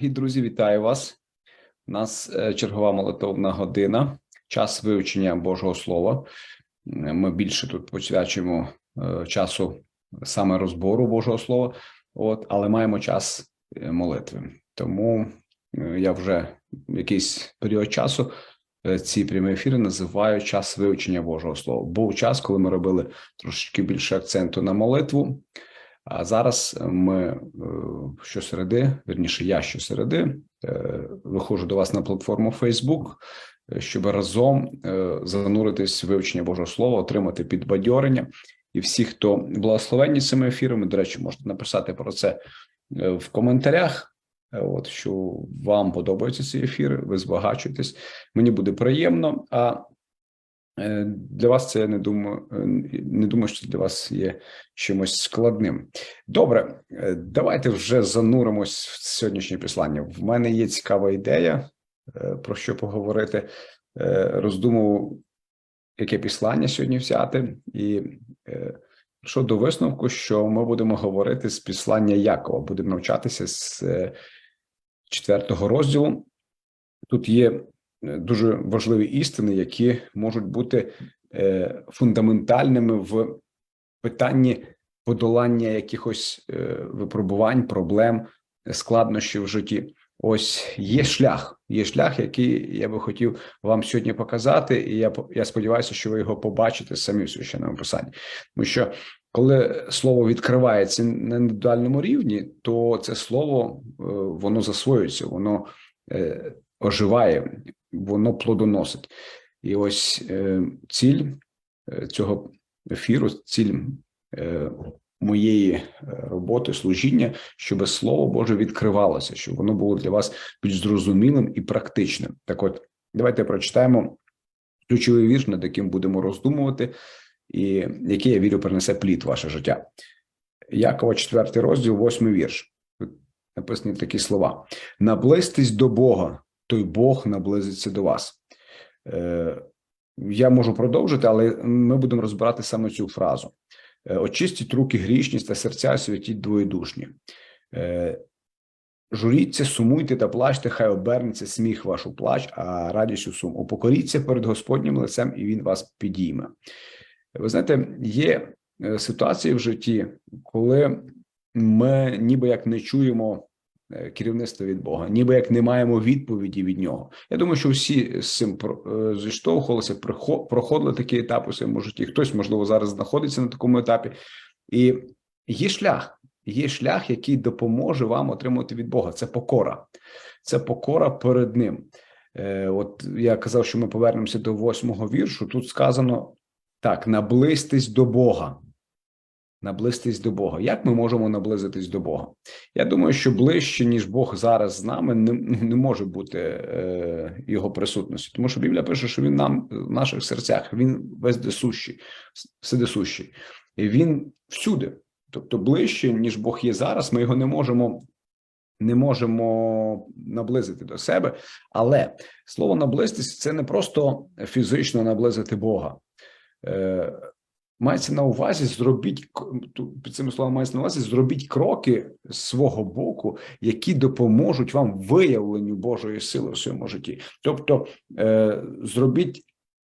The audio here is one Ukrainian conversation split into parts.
Привіт, друзі! Вітаю вас. У нас е, чергова молитовна година, час вивчення Божого Слова. Е, Ми більше тут посвячуємо е, часу саме розбору Божого Слова, от, але маємо час молитви. Тому я вже якийсь період часу ці прямі ефіри називаю час вивчення Божого Слова. Був час, коли ми робили трошки більше акценту на молитву. А зараз ми е, щосереди, верніше, я щосереди е, виходжу до вас на платформу Facebook, е, щоб разом е, зануритись в вивчення Божого Слова, отримати підбадьорення. І всі, хто благословенні цими ефірами, до речі, можете написати про це е, в коментарях. е, От що вам подобаються ці ефіри, ви збагачуєтесь. Мені буде приємно. А Е, Для вас це я не думаю, е, не думаю, що для вас є чимось складним. Добре, е, давайте вже зануримось в сьогоднішнє післання. В мене є цікава ідея е, про що поговорити. Е, Роздумував, яке післання сьогодні взяти, і е, прийшов до висновку, що ми будемо говорити з післання Якова, будемо навчатися з е, четвертого розділу. Тут є е, дуже важливі істини, які можуть бути е, фундаментальними в питанні подолання якихось е, випробувань, проблем, складнощів в житті. Ось є шлях, є шлях, який я би хотів вам сьогодні показати, і я я сподіваюся, що ви його побачите самі в священному писанні. Тому що коли слово відкривається на індивідуальному рівні, то це слово е, воно засвоюється, воно е, оживає, воно плодоносить. І ось е, ціль е, цього ефіру, ціль е, моєї роботи, служіння, щоб слово Боже відкривалося, щоб воно було для вас більш зрозумілим і практичним. Так, от давайте прочитаємо ключовий вірш, над яким будемо роздумувати, і який я вірю принесе плід ваше життя. Якова, 4 розділ, 8 вірш. Тут написані такі слова: наблизьтесь до Бога, той Бог наблизиться до вас. Е, я можу продовжити, але ми будемо розбирати саме цю фразу. Е, Очистіть руки грішність та серця святіть двоєдушні. Е, Журіться, сумуйте та плачте, хай обернеться сміх ваш у плач, а радість у сум. Упокоріться перед Господнім лицем, і він вас підійме. Ви знаєте, є ситуації в житті, коли ми ніби як не чуємо керівництва від Бога, ніби як не маємо відповіді від нього. Я думаю, що всі з цим е, зіштовхувалися, проходили такі етапи у своєму житті. Хтось, можливо, зараз знаходиться на такому етапі, і є шлях. Є шлях, який допоможе вам отримати від Бога. Це покора, це покора перед ним. Е, от я казав, що ми повернемося до восьмого віршу. Тут сказано так: наблизьтесь до Бога. Наблизьтесь до Бога. Як ми можемо наблизитись до Бога? Я думаю, що ближче, ніж Бог зараз з нами, не, не може бути е, його присутності. Тому що Біблія пише, що він нам в наших серцях, він вездесущий, вседесущий. І він всюди. Тобто, ближче, ніж Бог є зараз, ми його не можемо. Не можемо наблизити до себе, але слово наблизитись це не просто фізично наблизити Бога. Мається на увазі зробіть під цими словами мається на увазі зробіть кроки з свого боку, які допоможуть вам виявленню Божої сили в своєму житті. Тобто е, зробіть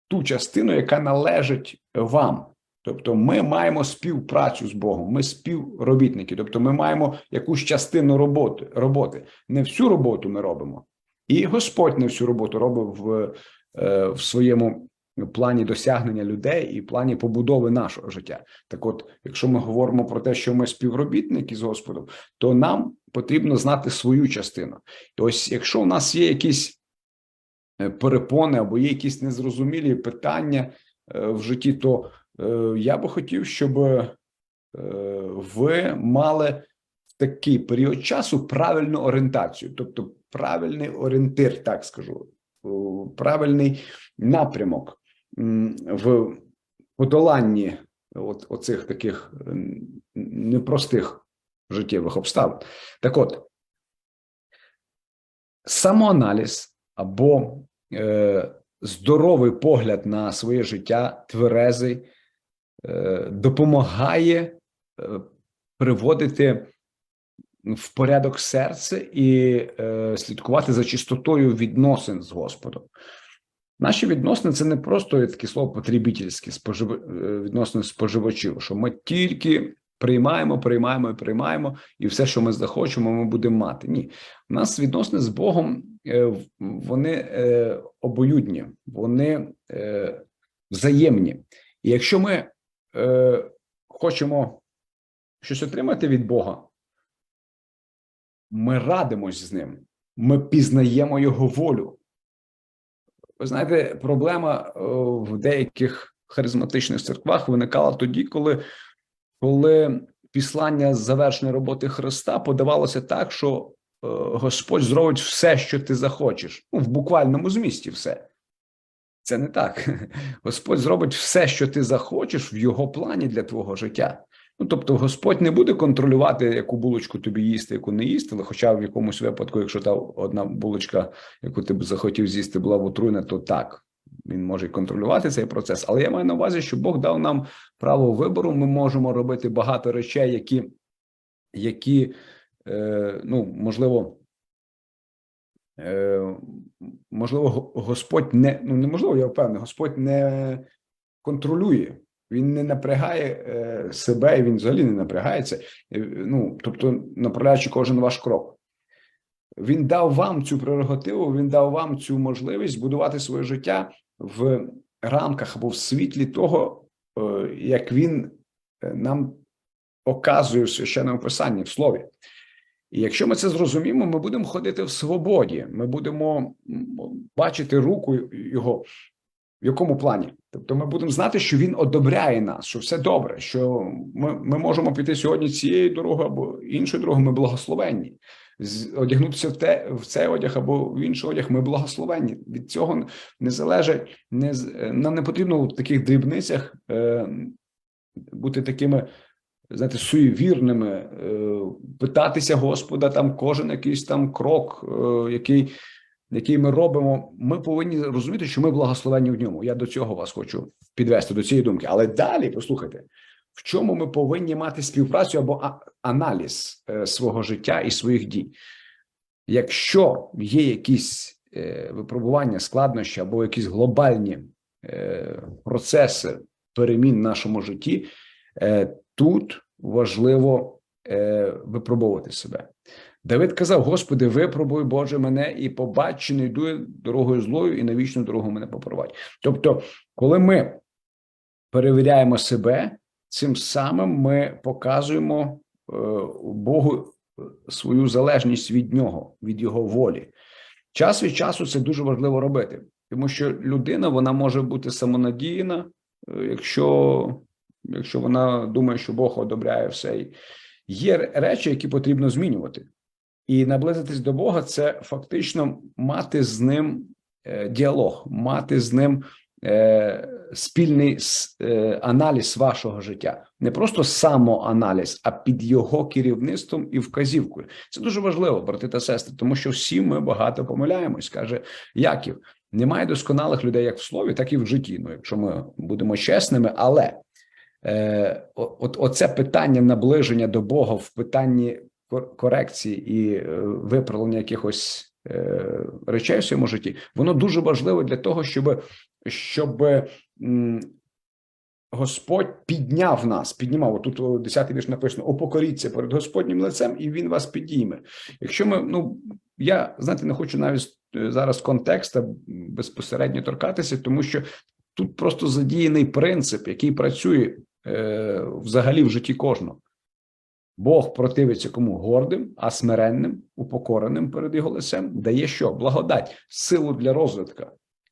ту частину, яка належить вам. Тобто, ми маємо співпрацю з Богом, ми співробітники. Тобто, ми маємо якусь частину роботи. роботи. Не всю роботу ми робимо, і Господь не всю роботу робить в, е, в своєму плані досягнення людей і плані побудови нашого життя. Так, от, якщо ми говоримо про те, що ми співробітники з Господом, то нам потрібно знати свою частину. І ось, якщо у нас є якісь е, перепони або є якісь незрозумілі питання е, в житті, то е, я би хотів, щоб ви мали в такий період часу правильну орієнтацію, тобто правильний орієнтир, так скажу, правильний напрямок в подоланні от, оцих таких непростих життєвих обставин. Так от, самоаналіз або е, здоровий погляд на своє життя, тверезий, е, допомагає е, приводити в порядок серця і е, слідкувати за чистотою відносин з Господом. Наші відносини це не просто таке слово потребітельське спожив... е, відносини споживачів, що ми тільки приймаємо, приймаємо і приймаємо, і все, що ми захочемо, ми будемо мати. Ні, у нас відносини з Богом е, вони е, обоюдні, вони взаємні. І якщо ми хочемо щось отримати від Бога, ми радимось з ним, ми пізнаємо його волю. Ви знаєте, проблема е, в деяких харизматичних церквах виникала тоді, коли, коли післання завершення роботи Христа подавалося так, що е, Господь зробить все, що ти захочеш. Ну, в буквальному змісті все. Це не так. Господь зробить все, що ти захочеш в його плані для твого життя. Ну, тобто, Господь не буде контролювати, яку булочку тобі їсти, яку не їсти, але хоча в якомусь випадку, якщо та одна булочка, яку ти б захотів з'їсти, була в отруйна, то так, він може контролювати цей процес. Але я маю на увазі, що Бог дав нам право вибору. Ми можемо робити багато речей, які, які е, ну, можливо, е, можливо, Го- Господь не ну неможливо, я впевнений, Господь не контролює. Він не напрягає е, себе, і він взагалі не напрягається. Е, Ну, тобто, направляючи кожен ваш крок. Він дав вам цю прерогативу, він дав вам цю можливість будувати своє життя в рамках або в світлі того, е, як він нам показує в священному писанні в слові. І якщо ми це зрозуміємо, ми будемо ходити в свободі, ми будемо бачити руку його в якому плані? Тобто, ми будемо знати, що він одобряє нас, що все добре, що ми, ми можемо піти сьогодні цією дорогою або іншою дорогою. Ми благословенні. Одягнутися в те в цей одяг або в інший одяг. Ми благословенні. Від цього не залежить. Не нам не потрібно в таких дрібницях е, бути такими. Знаєте, суєвірними, е, питатися Господа там кожен якийсь там крок, е, який який ми робимо, ми повинні розуміти, що ми благословені в ньому. Я до цього вас хочу підвести до цієї думки. Але далі послухайте, в чому ми повинні мати співпрацю або аналіз е, свого життя і своїх дій. Якщо є якісь е, випробування, складнощі або якісь глобальні е, процеси перемін в нашому житті, тут важливо випробовувати себе. Давид казав: Господи, випробуй Боже мене і побач, чи не йду дорогою злою, і на вічну дорогу мене попровадь. Тобто, коли ми перевіряємо себе, цим самим ми показуємо е, Богу свою залежність від нього, від його волі. Час від часу це дуже важливо робити, тому що людина вона може бути самонадіяна, е, якщо, якщо вона думає, що Бог одобряє все. Є речі, які потрібно змінювати. І наблизитись до Бога це фактично мати з ним е, діалог, мати з ним е, спільний е, аналіз вашого життя, не просто самоаналіз, а під його керівництвом і вказівкою. Це дуже важливо, брати та сестри, тому що всі ми багато помиляємось, каже Яків. Немає досконалих людей як в слові, так і в житті. Ну, якщо ми будемо чесними, але е, от оце питання наближення до Бога в питанні корекції і е, виправлення якихось е, речей в своєму житті, воно дуже важливо для того, щоб, щоб Господь підняв нас, піднімав. Отут о 10 вірш написано: опокоріться перед Господнім лицем, і він вас підійме. Якщо ми, ну я знаєте, не хочу навіть е, зараз контекста безпосередньо торкатися, тому що тут просто задіяний принцип, який працює е, взагалі в житті кожного. Бог противиться кому гордим, а смиренним, упокореним перед його лицем, дає що? Благодать, силу для розвитку,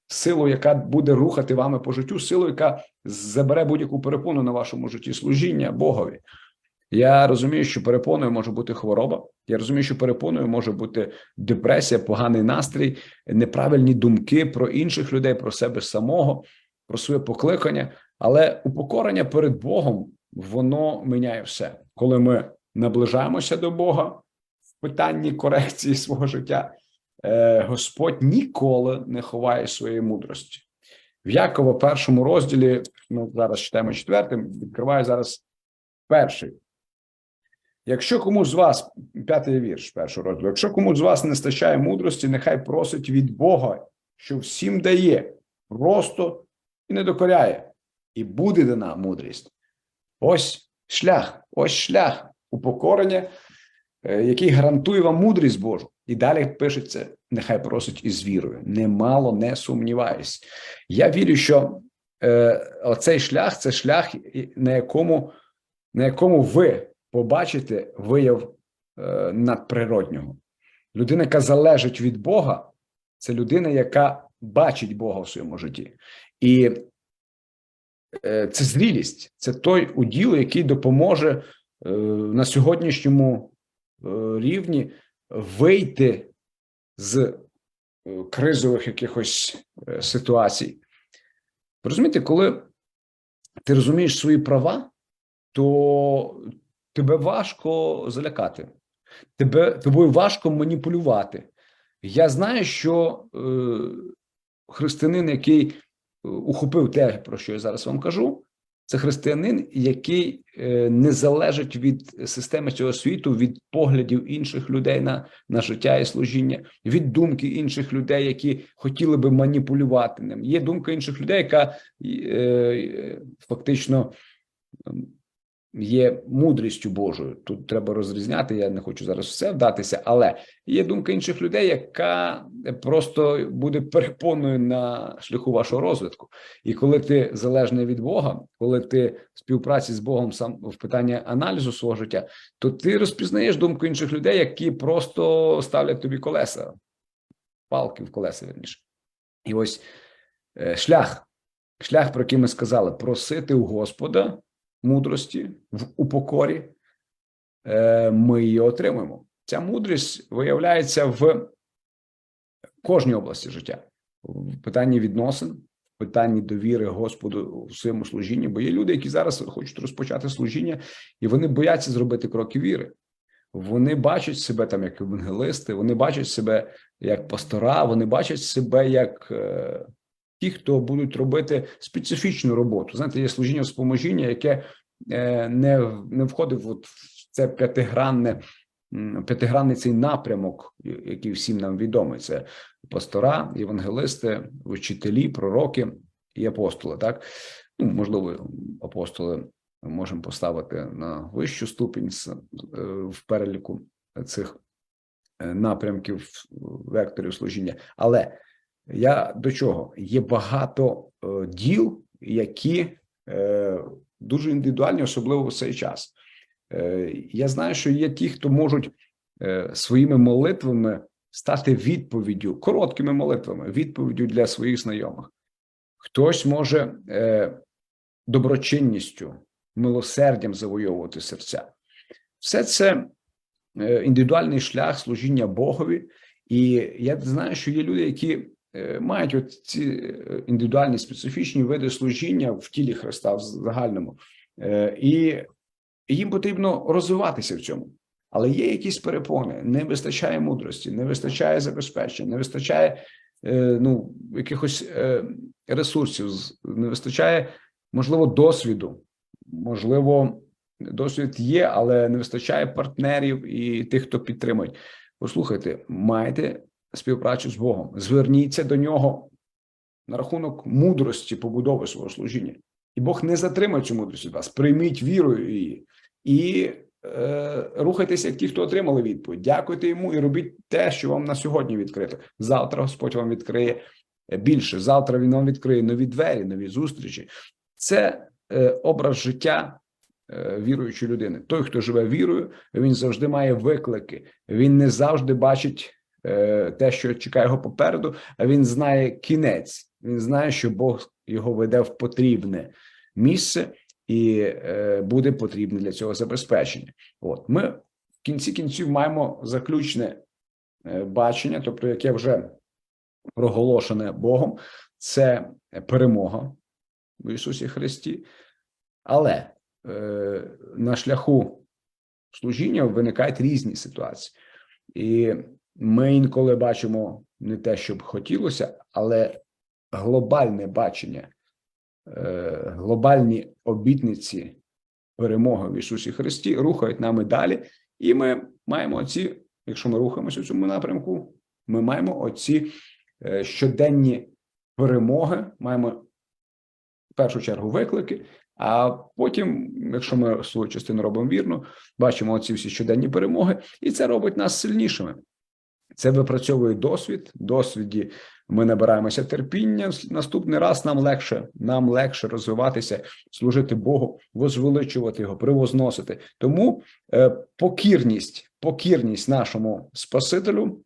силу, яка буде рухати вами по життю, силу, яка забере будь-яку перепону на вашому житті, служіння Богові. Я розумію, що перепоною може бути хвороба. Я розумію, що перепоною може бути депресія, поганий настрій, неправильні думки про інших людей, про себе самого, про своє покликання. Але упокорення перед Богом воно міняє все. Коли ми наближаємося до Бога в питанні корекції свого життя, е, Господь ніколи не ховає своєї мудрості. В Якова першому розділі, ну зараз читаємо четвертим, відкриваю зараз перший. Якщо комусь з вас, п'ятий вірш першого розділу, якщо комусь з вас не стачає мудрості, нехай просить від Бога, що всім дає, просто і не докоряє, і буде дана мудрість. Ось шлях, ось шлях упокорення, е, який гарантує вам мудрість Божу. І далі пишеться: нехай просить із вірою. Немало не сумніваюсь. Я вірю, що е, оцей шлях це шлях, на якому, на якому ви побачите вияв е, надприроднього. Людина, яка залежить від Бога, це людина, яка бачить Бога в своєму житті. І е, це зрілість, це той уділ, який допоможе на сьогоднішньому е, рівні вийти з е, кризових якихось е, ситуацій. Розумієте, коли ти розумієш свої права, то тебе важко залякати, тебе тобою важко маніпулювати. Я знаю, що е, християнин, який е, ухопив те, про що я зараз вам кажу, це християнин, який е, не залежить від системи цього світу, від поглядів інших людей на, на життя і служіння, від думки інших людей, які хотіли би маніпулювати ним. Є думка інших людей, яка е, фактично ем, є мудрістю Божою. Тут треба розрізняти. Я не хочу зараз все вдатися, але є думка інших людей, яка просто буде перепоною на шляху вашого розвитку. І коли ти залежний від Бога, коли ти в співпраці з Богом сам в питанні аналізу свого життя, то ти розпізнаєш думку інших людей, які просто ставлять тобі колеса, палки в колеса, верніше. І ось е, шлях, шлях, про який ми сказали, просити у Господа мудрості в упокорі, е, ми її отримуємо. Ця мудрість виявляється в кожній області життя, в питанні відносин, в питанні довіри Господу в своєму служінні. Бо є люди, які зараз хочуть розпочати служіння, і вони бояться зробити кроки віри. Вони бачать себе там як евангелисти, вони бачать себе як пастора, вони бачать себе як е, ті, хто будуть робити специфічну роботу. Знаєте, є служіння споможіння, яке е, не, не входить от в це п'ятигранне, п'ятигранний цей напрямок, який всім нам відомий. Це пастора, євангелисти, вчителі, пророки і апостоли. Так, ну можливо, апостоли можемо поставити на вищу ступінь е, в переліку цих е, напрямків векторів служіння. Але я до чого? Є багато е, діл, які е, дуже індивідуальні, особливо в цей час. Е, я знаю, що є ті, хто можуть своїми молитвами стати відповіддю, короткими молитвами, відповіддю для своїх знайомих. Хтось може доброчинністю, милосердям завойовувати серця. Все це індивідуальний шлях служіння Богові. І я знаю, що є люди, які мають от ці е, індивідуальні специфічні види служіння в тілі Христа в загальному, Е, і їм потрібно розвиватися в цьому. Але є якісь перепони, не вистачає мудрості, не вистачає забезпечення, не вистачає е, ну, якихось е, ресурсів, не вистачає, можливо, досвіду. Можливо, досвід є, але не вистачає партнерів і тих, хто підтримує. Послухайте, маєте співпрацю з Богом, зверніться до нього на рахунок мудрості побудови свого служіння. І Бог не затримає цю мудрість від вас. Прийміть вірою її і е, рухайтеся, як ті, хто отримали відповідь. Дякуйте йому і робіть те, що вам на сьогодні відкрито. Завтра Господь вам відкриє більше. Завтра він вам відкриє нові двері, нові зустрічі. Це е, образ життя е, віруючої людини. Той, хто живе вірою, він завжди має виклики. Він не завжди бачить е, те, що чекає його попереду, а він знає кінець. Він знає, що Бог його веде в потрібне місце, і е, буде потрібне для цього забезпечення. От ми в кінці кінців маємо заключне е, бачення, тобто яке вже проголошене Богом, це перемога в Ісусі Христі, але е, на шляху служіння виникають різні ситуації, і ми інколи бачимо не те, що б хотілося, але глобальне бачення, е, глобальні обітниці перемоги в Ісусі Христі, рухають нами далі, і ми маємо оці, якщо ми рухаємося в цьому напрямку, ми маємо оці е, щоденні перемоги, маємо в першу чергу виклики. А потім, якщо ми свою частину робимо вірно, бачимо ці всі щоденні перемоги, і це робить нас сильнішими. Це випрацьовує досвід. Досвіді ми набираємося терпіння. Наступний раз нам легше, нам легше розвиватися, служити Богу, возвеличувати його, привозносити. Тому е, покірність, покірність нашому Спасителю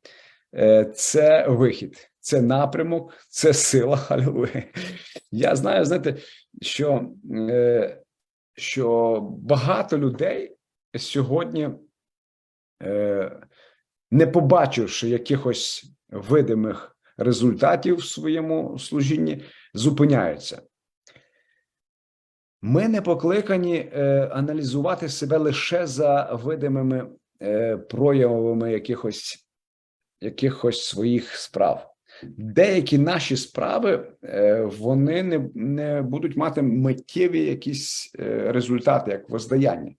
е, це вихід, це напрямок, це сила. Халілуя. Я знаю, знаєте, що, е, що багато людей сьогодні. Не побачивши якихось видимих результатів в своєму служінні, зупиняються. Ми не покликані е, аналізувати себе лише за видимими е, проявами якихось, якихось своїх справ. Деякі наші справи е, вони не, не будуть мати миттєві якісь результати, як воздаяння.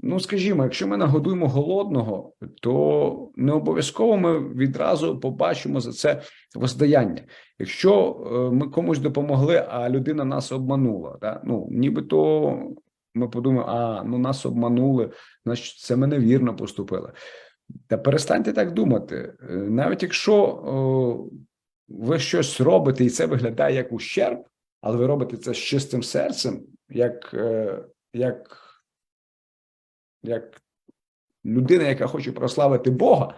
Ну, скажімо, якщо ми нагодуємо голодного, то не обов'язково ми відразу побачимо за це воздаяння. Якщо е, ми комусь допомогли, а людина нас обманула, да? ну нібито ми подумаємо, а ну нас обманули, значить це ми невірно поступили. Та перестаньте так думати. Е, Навіть якщо ви щось робите, і це виглядає як ущерб, але ви робите це з чистим серцем, як, е, як як людина, яка хоче прославити Бога,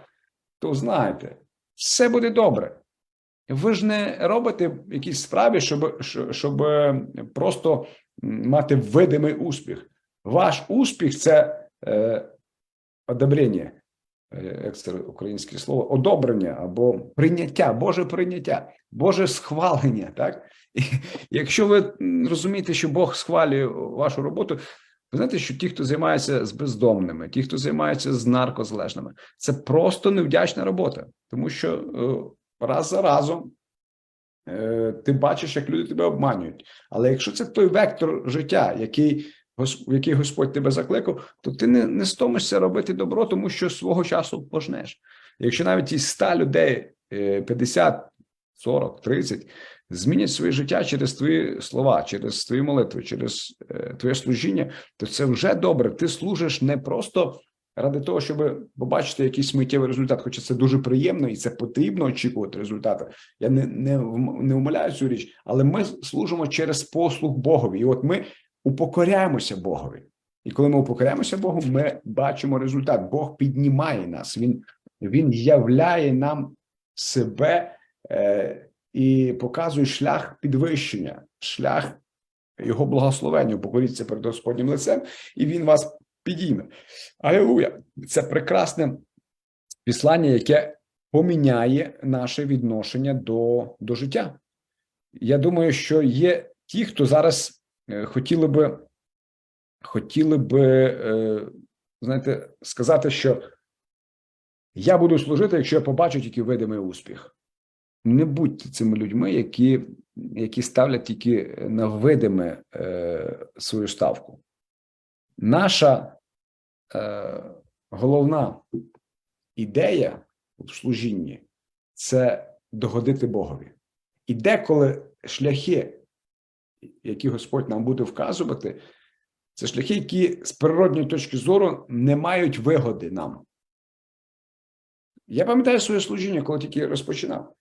то знаєте, все буде добре. Ви ж не робите якісь справи, щоб, щоб просто мати видимий успіх. Ваш успіх це е, одобрення, е, як це українське слово, одобрення або прийняття, Боже прийняття, Боже схвалення. Так? І якщо ви розумієте, що Бог схвалює вашу роботу, ви знаєте, що ті, хто займається з бездомними, ті, хто займається з наркозалежними, це просто невдячна робота, тому що е, раз за разом е, ти бачиш, як люди тебе обманюють. Але якщо це той вектор життя, який в який Господь тебе закликав, то ти не, не стомишся робити добро, тому що свого часу пожнеш. Якщо навіть із 100 людей е, 50, 40, 30 змінять своє життя через твої слова, через твої молитви, через е, твоє служіння, то це вже добре. Ти служиш не просто ради того, щоб побачити якийсь миттєвий результат, хоча це дуже приємно і це потрібно очікувати результати. Я не не, не умоляю цю річ, але ми служимо через послуг Богові. І от ми упокоряємося Богові. І коли ми упокоряємося Богу, ми бачимо результат. Бог піднімає нас, Він він являє нам себе. Е, і показує шлях підвищення, шлях його благословення. Покоріться перед Господнім лицем, і він вас підійме. Алілуя! Це прекрасне післання, яке поміняє наше відношення до, до життя. Я думаю, що є ті, хто зараз е, хотіли би, хотіли би, е, знаєте, сказати, що я буду служити, якщо я побачу тільки видимий успіх. Не будьте цими людьми, які які ставлять тільки на видиме е, свою ставку. Наша е, головна ідея в служінні це догодити Богові. І деколи шляхи, які Господь нам буде вказувати, це шляхи, які з природньої точки зору не мають вигоди нам. Я пам'ятаю своє служіння, коли тільки розпочинав.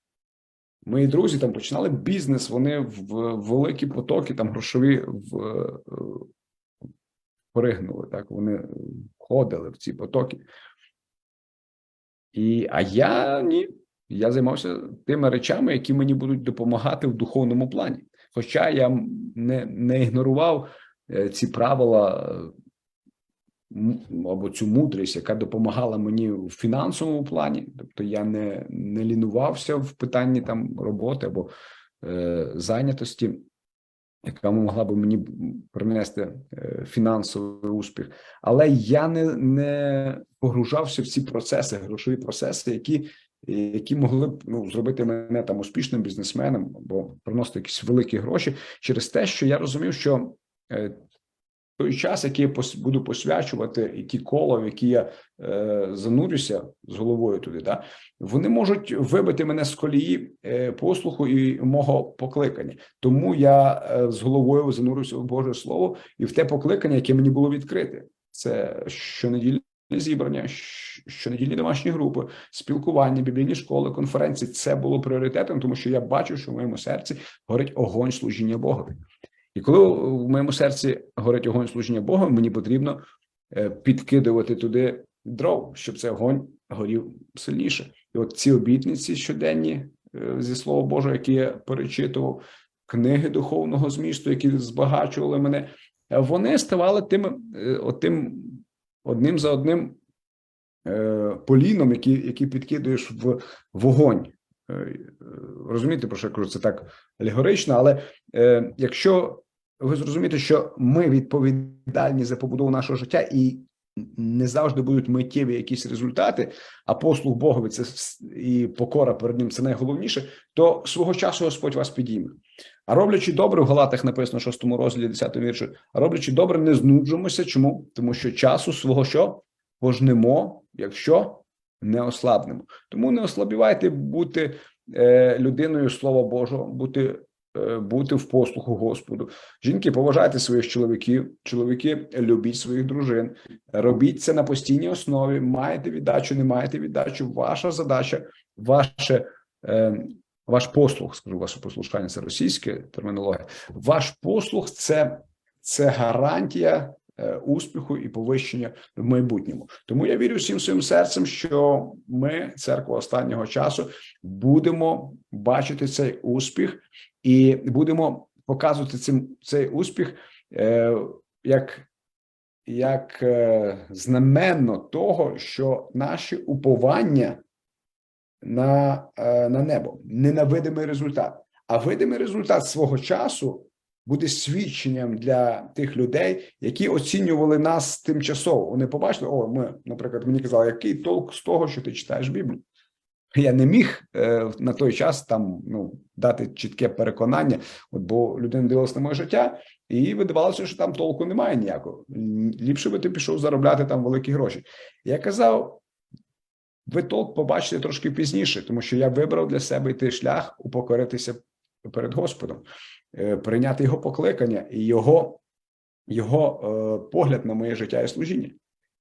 Мої друзі там починали бізнес, вони в великі потоки там грошові в, поригнули. Так вони входили в ці потоки. І, А я ні. Я займався тими речами, які мені будуть допомагати в духовному плані. Хоча я не не ігнорував е, ці правила або цю мудрість, яка допомагала мені в фінансовому плані, тобто я не не лінувався в питанні там роботи або е, зайнятості, яка могла би мені принести е, фінансовий успіх, але я не не погружався в ці процеси, грошові процеси, які які могли б ну зробити мене там успішним бізнесменом або приносити якісь великі гроші через те, що я розумів, що е, той час, який я буду посвячувати, і ті кола, в які я е, занурюся з головою туди, да, вони можуть вибити мене з колії е, послуху і мого покликання. Тому я е, з головою занурюся в Боже Слово і в те покликання, яке мені було відкрите. Це щонедільне зібрання, щонедільні домашні групи, спілкування, біблійні школи, конференції. Це було пріоритетом, тому що я бачу, що в моєму серці горить огонь служіння Богові. І коли в моєму серці горить огонь служіння Богу, мені потрібно е, підкидувати туди дров, щоб цей огонь горів сильніше. І от ці обітниці щоденні е, зі слова Божого, які я перечитував, книги духовного змісту, які збагачували мене, е, вони ставали тим, отим одним за одним поліном, який, який підкидуєш в вогонь. Е, е, Розумієте, про що я кажу? Це так алегорично, але е, якщо ви зрозумієте, що ми відповідальні за побудову нашого життя і не завжди будуть миттєві якісь результати, а послуг Богові це і покора перед ним це найголовніше, то свого часу Господь вас підійме. А роблячи добре, в Галатах написано 6 розділі 10 віршу, а роблячи добре, не знуджуємося. Чому? Тому що часу свого що пожнемо, якщо не ослабнемо. Тому не ослабівайте бути е, людиною Слова Божого, бути, е, бути в послуху Господу. Жінки, поважайте своїх чоловіків, чоловіки, любіть своїх дружин, робіть це на постійній основі. Маєте віддачу, не маєте віддачу. Ваша задача, ваше. Е, ваш послуг, скажу, ваше послушання це російська термінологія. Ваш послуг це, це гарантія успіху і повищення в майбутньому. Тому я вірю всім своїм серцем, що ми, церква останнього часу, будемо бачити цей успіх і будемо показувати цим цей успіх е, як, як е, знаменно того, що наші уповання на, е, на небо, не на видимий результат. А видимий результат свого часу буде свідченням для тих людей, які оцінювали нас тимчасово. Вони побачили, о, ми, наприклад, мені казали, який толк з того, що ти читаєш Біблію. Я не міг е, на той час там ну дати чітке переконання, от бо людина дивилась на моє життя, і видавалося, що там толку немає ніякого. Ліпше би ти пішов заробляти там великі гроші. Я казав: ви толк побачите трошки пізніше, тому що я вибрав для себе йти шлях упокоритися перед Господом, прийняти його покликання і його, його е, погляд на моє життя і служіння.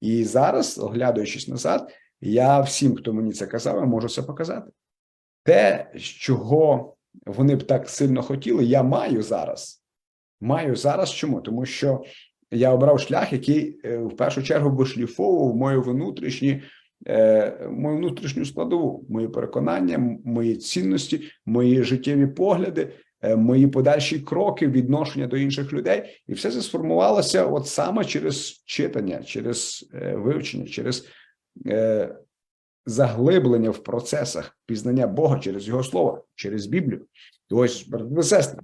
І зараз, оглядуючись назад, я всім, хто мені це казав, я можу це показати. Те, чого вони б так сильно хотіли, я маю зараз. Маю зараз чому? Тому що я обрав шлях, який е, в першу чергу вишліфовував мої внутрішні, е, мою внутрішню складову, мої переконання, мої цінності, мої життєві погляди, е, мої подальші кроки, відношення до інших людей, і все це сформувалося от саме через читання, через е, вивчення, через е, заглиблення в процесах пізнання Бога через його слово, через Біблію. І ось, брати сестри,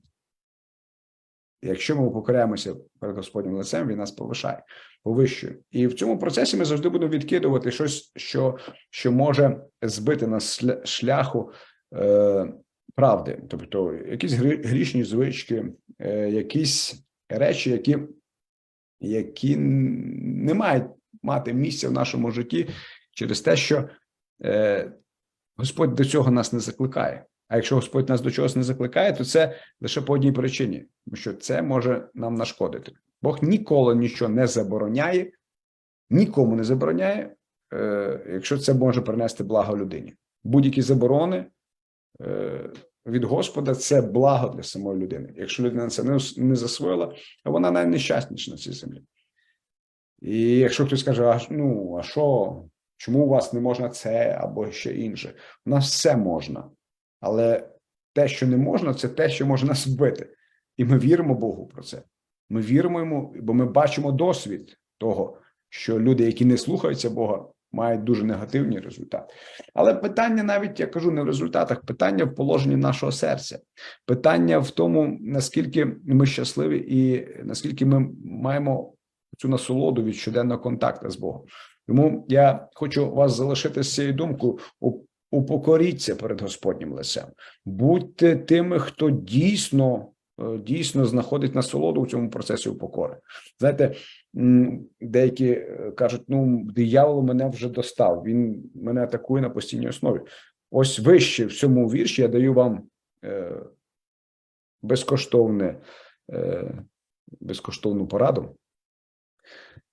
якщо ми покоряємося перед Господнім лицем, він нас повишає, повищує. І в цьому процесі ми завжди будемо відкидувати щось, що, що може збити нас шляху е, правди, тобто якісь грі- грішні звички, е, якісь речі, які, які не мають мати місця в нашому житті через те, що е, Господь до цього нас не закликає. А якщо Господь нас до чогось не закликає, то це лише по одній причині, тому що це може нам нашкодити. Бог ніколи нічого не забороняє, нікому не забороняє, е, якщо це може принести благо людині. Будь-які заборони від Господа це благо для самої людини. Якщо людина це не, не засвоїла, вона найнещасніша на цій землі. І якщо хтось каже, а, ну, а що, чому у вас не можна це або ще інше? У нас все можна. Але те, що не можна, це те, що може нас вбити. І ми віримо Богу про це. Ми віримо йому, бо ми бачимо досвід того, що люди, які не слухаються Бога, мають дуже негативні результати. Але питання навіть я кажу не в результатах, питання в положенні нашого серця, питання в тому, наскільки ми щасливі і наскільки ми маємо цю насолоду від щоденного контакту з Богом. Тому я хочу вас залишити з цією думкою. Упокоріться перед Господнім лицем, будьте тими, хто дійсно е, дійсно знаходить насолоду в цьому процесі упокори. Знаєте, деякі е, кажуть: ну, диявол мене вже достав, він мене атакує на постійній основі. Ось вище в цьому вірші я даю вам е, безкоштовне, е, безкоштовну пораду,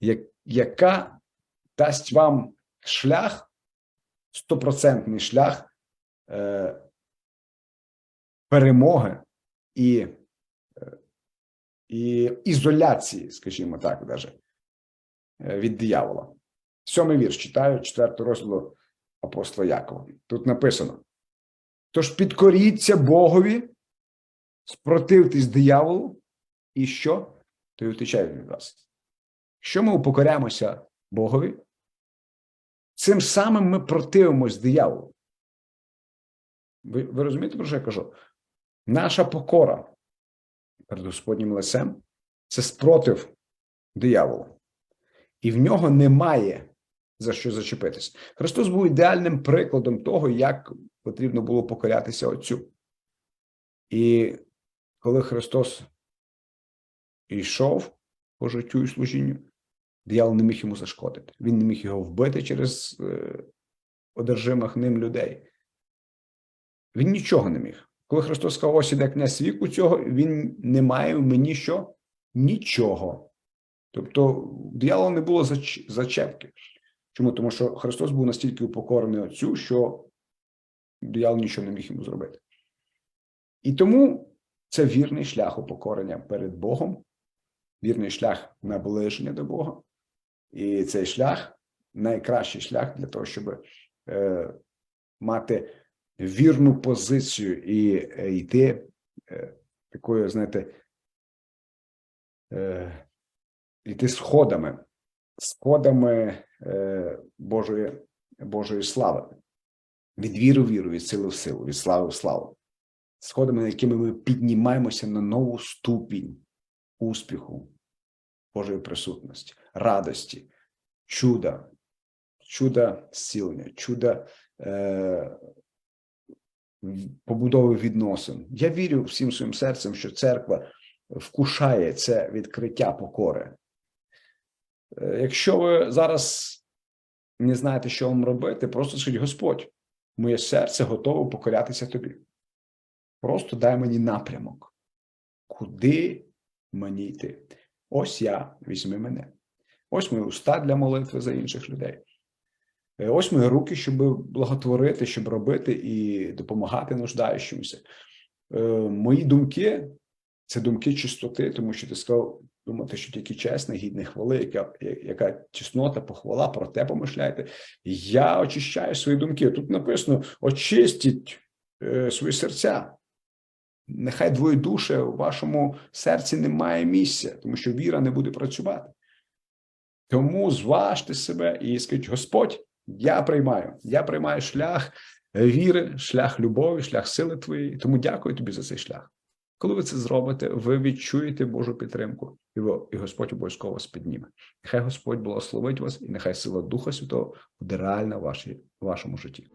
як, яка дасть вам шлях, стопроцентний шлях е, перемоги і, і ізоляції, скажімо так, даже, е, від диявола. Сьомий вірш читаю, четвертого розділу апостола Якова. Тут написано: тож підкоріться Богові, спротивтесь дияволу, і що? То й втечає від вас. Якщо ми упокоряємося Богові, цим самим ми противимось дияволу. Ви, ви розумієте, про що я кажу? Наша покора перед Господнім лицем це спротив дияволу. І в нього немає за що зачепитись. Христос був ідеальним прикладом того, як потрібно було покорятися Отцю. І коли Христос йшов по життю і служінню, диявол не міг йому зашкодити. Він не міг його вбити через е, одержимих ним людей. Він нічого не міг. Коли Христос сказав, ось іде князь віку цього, він не має в мені що? Нічого. Тобто, в не було зачепки. Чому? Тому що Христос був настільки упокорений Отцю, що диявол нічого не міг йому зробити. І тому це вірний шлях упокорення перед Богом, вірний шлях наближення до Бога. І цей шлях найкращий шлях для того, щоб е, мати вірну позицію і е, йти е, такою, знаєте, е, йти сходами, сходами Божої, Божої слави. Від віри в віру, від сили в силу, від слави в славу. Сходами, якими ми піднімаємося на нову ступінь успіху Божої присутності, радості, чуда, чуда зцілення, чуда побудови відносин. Я вірю всім своїм серцем, що церква вкушає це відкриття покори. Е, Якщо ви зараз не знаєте, що вам робити, просто скажіть, Господь, моє серце готове покорятися тобі. Просто дай мені напрямок, куди мені йти. Ось я, візьми мене. Ось мої уста для молитви за інших людей. Е, Ось мої руки, щоб благотворити, щоб робити і допомагати нуждаючимся. Е, Мої думки це думки чистоти, тому що ти сказав думати, що тільки чесне, гідне хвали, яка, яка чеснота, похвала, про те помишляйте. Я очищаю свої думки. Тут написано: очистіть е, свої серця. Нехай двоєдуше у вашому серці немає місця, тому що віра не буде працювати. Тому зважте себе і скажіть: Господь, я приймаю, я приймаю шлях віри, шлях любові, шлях сили твоєї. Тому дякую тобі за цей шлях. Коли ви це зробите, ви відчуєте Божу підтримку, і, ви, і Господь обов'язково вас підніме. Нехай Господь благословить вас, і нехай сила Духа Святого буде реальна в вашому житті.